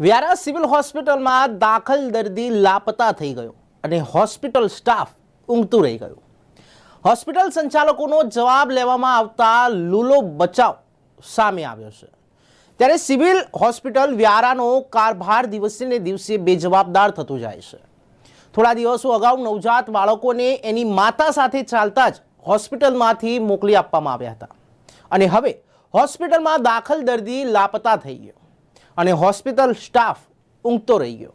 Vyara civil હોસ્પિટલમાં દાખલ દર્દી લાપતા થઈ ગયો અને હોસ્પિટલ સ્ટાફ ઊંઘતું રહી ગયું. હોસ્પિટલ સંચાલકોનો જવાબ લેવામાં આવતા લૂલો બચાવ સામે આવ્યો છે. ત્યારે સિવિલ હોસ્પિટલ વ્યારાનો કારભાર દિવસે ને દિવસે બેજવાબદાર થતો જાય છે. થોડા દિવસો અગાઉ નવજાત બાળકોને એની માતા સાથે ચાલતા જ હોસ્પિટલમાંથી મોકલી આપવામાં આવ્યા હતા. અને હવે હોસ્પિટલમાં દાખલ દર્દી લાપતા થઈ ગયો. અને હોસ્પિટલ સ્ટાફ ઊંઘતો રહી ગયો.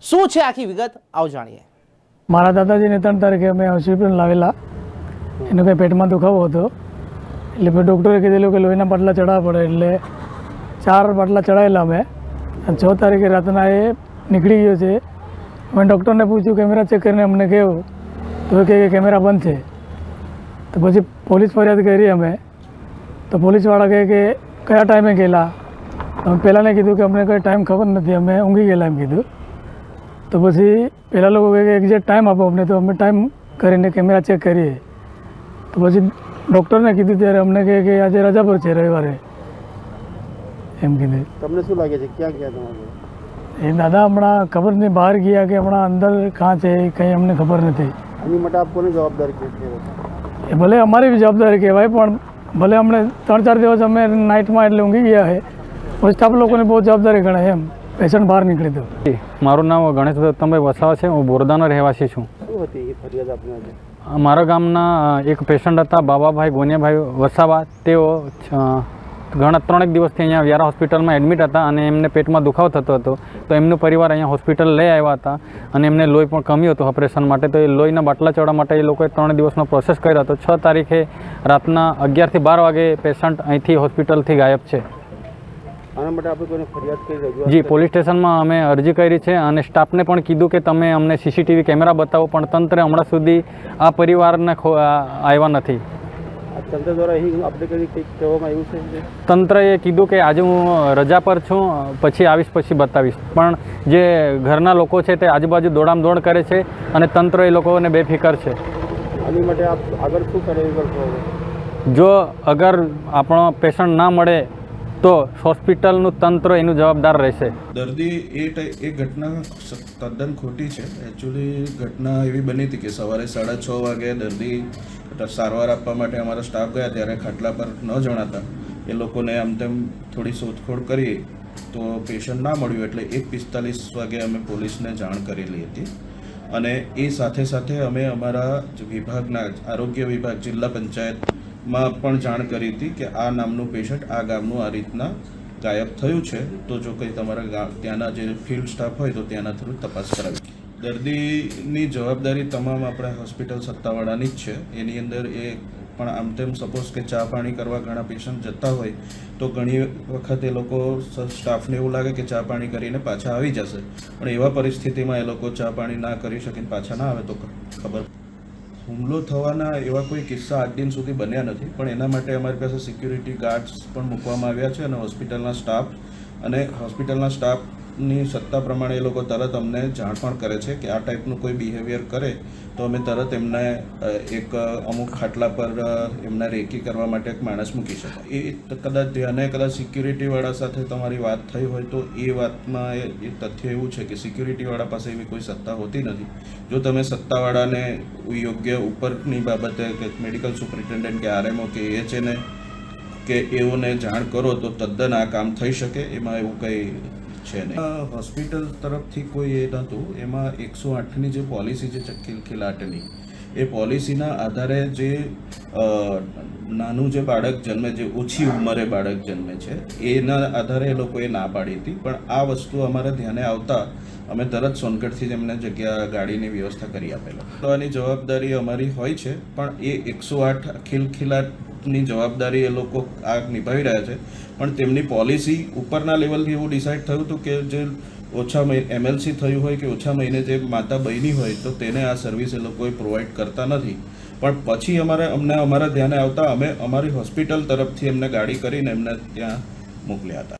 શું છે આખી વિગત? આવ જાણીએ. મારા દાદાજીને ત્રણ તારીખે અમે હોસ્પિટલ લાવેલા. એનો કંઈ પેટમાં દુખાવો હતો. એટલે મેં ડૉક્ટરે કીધેલું કે લોહીના બાટલા ચડાવવા પડે. એટલે ચાર બાટલા ચડાવેલા અમે. છ તારીખે રાતના એ નીકળી ગયો છે. મેં ડૉક્ટરને પૂછ્યું, કેમેરા ચેક કરીને અમને કહ્યું તો કે કેમેરા બંધ છે. તો પછી પોલીસ ફરિયાદ કરી અમે. તો પોલીસવાળા કહે કે, કયા ટાઈમે ગયેલા? અમે પહેલાંને કીધું કે અમને કોઈ ટાઈમ ખબર નથી. અમે ઊંઘી ગયેલા એમ કીધું. તો પછી પહેલાં લોકો કહે કે એક્ઝેક્ટ ટાઈમ આપો અમને તો અમે ટાઈમ કરીને કેમેરા ચેક કરીએ. તો પછી ડૉક્ટરને કીધું ત્યારે અમને કહે કે આજે રજા પર છે રવિવારે. એમ કીધું. તમને શું લાગે છે? ક્યાં ગયા તમારે એ દાદા હમણાં ખબર નહીં બહાર ગયા કે હમણાં અંદર કાં છે કંઈ અમને ખબર નથી. એની માટે આપ કોને જવાબદારી એ ભલે અમારી બી જવાબદારી કહેવાય પણ ભલે અમને ત્રણ ચાર દિવસ અમે નાઇટમાં એટલે ઊંઘી ગયા છે પછી સ્ટાફ લોકોને બહુ જવાબદારી ગણાય એમ. પેશન્ટ બહાર નીકળી તો મારું નામ ગણેશ દત્તમભાઈ વસાવા છે હું બોરદાનો રહેવાસી છું. શું હતી એ ફરિયાદ આપને આજે? મારા ગામના એક પેશન્ટ હતા બાબાભાઈ ગોનિયાભાઈ વસાવા. તેઓ ઘણા ત્રણેક દિવસથી અહીંયા વ્યારા હોસ્પિટલમાં એડમિટ હતા અને એમને પેટમાં દુખાવો થતો હતો. તો એમનો પરિવાર અહીંયા હોસ્પિટલ લઈ આવ્યા હતા અને એમને લોહી પણ કમ્યું હતું ઓપરેશન માટે. તો એ લોહીના બાટલા ચડવા માટે એ લોકોએ ત્રણ દિવસનો પ્રોસેસ કર્યો હતો. છ તારીખે રાતના અગિયારથી બાર વાગે પેશન્ટ અહીંથી હોસ્પિટલથી ગાયબ છે. આના માટે આપણે કોઈને ફરિયાદ કરી રજૂઆત જી પોલીસ સ્ટેશનમાં અમે અરજી કરી છે અને સ્ટાફને પણ કીધું કે તમે અમને સીસીટીવી કેમેરા બતાવો પણ તંત્રે હમણાં સુધી આ પરિવારને આવ્યા નથી. તંત્ર દ્વારા અહીં આપણે કંઈક કહેવામાં આવ્યું છે તંત્રએ કીધું કે આજે હું રજા પર છું પછી આવીશ પછી બતાવીશ. પણ જે ઘરના લોકો છે તે આજુબાજુ દોડામ દોડ કરે છે અને તંત્ર એ લોકોને બેફિકર છે. આની માટે આપ આગળ શું કરે જો અગર આપણો પેશન્ટ ના મળે તો હોસ્પિટલનું તંત્ર એનું જવાબદાર રહેશે. દર્દી એ એ ઘટના તદ્દન ખોટી છે. એકચ્યુઅલી ઘટના એવી બની હતી કે સવારે સાડા છ વાગે દર્દી સારવાર આપવા માટે અમારા સ્ટાફ ગયા ત્યારે ખાટલા પર ન જણાતા. એ લોકોને આમ તેમ થોડી શોધખોળ કરી તો પેશન્ટ ના મળ્યું એટલે એક પિસ્તાલીસ વાગે અમે પોલીસને જાણ કરેલી હતી. અને એ સાથે સાથે અમે અમારા વિભાગના આરોગ્ય વિભાગ જિલ્લા પંચાયતમાં પણ જાણ કરી હતી કે આ નામનું પેશન્ટ આ ગામનું આ રીતના ગાયબ થયું છે. તો જો કંઈ તમારા ત્યાંના જે ફિલ્ડ સ્ટાફ હોય તો ત્યાંના થ્રુ તપાસ કરાવી. દર્દીની જવાબદારી તમામ આપણા હોસ્પિટલ સત્તાવાળાની જ છે. એની અંદર એ પણ આમ તેમ સપોઝ કે ચા પાણી કરવા ઘણા પેશન્ટ જતા હોય, તો ઘણી વખત એ લોકો સ્ટાફને એવું લાગે કે ચા પાણી કરીને પાછા આવી જશે. પણ એવા પરિસ્થિતિમાં એ લોકો ચા પાણી ના કરી શકીને પાછા ના આવે તો ખબર હુમલો થવાના એવા કોઈ કિસ્સા આજ દિન સુધી બન્યા નથી, પણ એના માટે અમારી પાસે સિક્યુરિટી ગાર્ડ્સ પણ મૂકવામાં આવ્યા છે અને હોસ્પિટલના સ્ટાફ અને હોસ્પિટલના સ્ટાફની સત્તા પ્રમાણે એ લોકો તરત અમને જાણ પણ કરે છે કે આ ટાઈપનું કોઈ બિહેવિયર કરે, તો અમે તરત એમને એક અમુક ખાટલા પર એમને રેકી કરવા માટે એક માણસ મૂકી શકાય. એ કદાચ ધ્યાને કદાચ સિક્યુરિટીવાળા સાથે તમારી વાત થઈ હોય તો એ વાતમાં એ તથ્ય એવું છે કે સિક્યુરિટીવાળા પાસે એવી કોઈ સત્તા હોતી નથી. જો તમે સત્તાવાળાને યોગ્ય ઉપરની બાબતે કે મેડિકલ સુપ્રિન્ટેન્ડન્ટ કે આરએમઓ કે એએચએને કે એઓને જાણ કરો તો તદ્દન આ કામ થઈ શકે, એમાં એવું કંઈ છે નહીં. હોસ્પિટલ તરફથી કોઈ એ નહોતું. એમાં એકસો આઠની જે પોલિસી છે ખિલખિલાટની એ પોલિસીના આધારે જે નાનું જે બાળક જન્મે, જે ઓછી ઉંમરે બાળક જન્મે છે, એના આધારે એ લોકોએ ના પાડી હતી. પણ આ વસ્તુ અમારા ધ્યાને આવતા અમે તરત સોનગઢથી જ એમને જગ્યા ગાડીની વ્યવસ્થા કરી આપેલો. આની જવાબદારી અમારી હોય છે, પણ એ એકસો આઠ ખિલખિલાટની જવાબદારી એ લોકો આ નિભાવી રહ્યા છે. પણ તેમની પોલિસી ઉપરના લેવલથી એવું ડિસાઇડ થયું હતું કે જે ઓછા મહિને એમએલસી થયું હોય કે ઓછા મહિને જે માતા બહેની હોય તો તેને આ સર્વિસ એ લોકોએ પ્રોવાઈડ કરતા નથી. પણ પછી અમારે અમને અમારા ધ્યાને આવતા અમે અમારી હોસ્પિટલ તરફથી એમને ગાડી કરીને એમને ત્યાં મોકલ્યા હતા.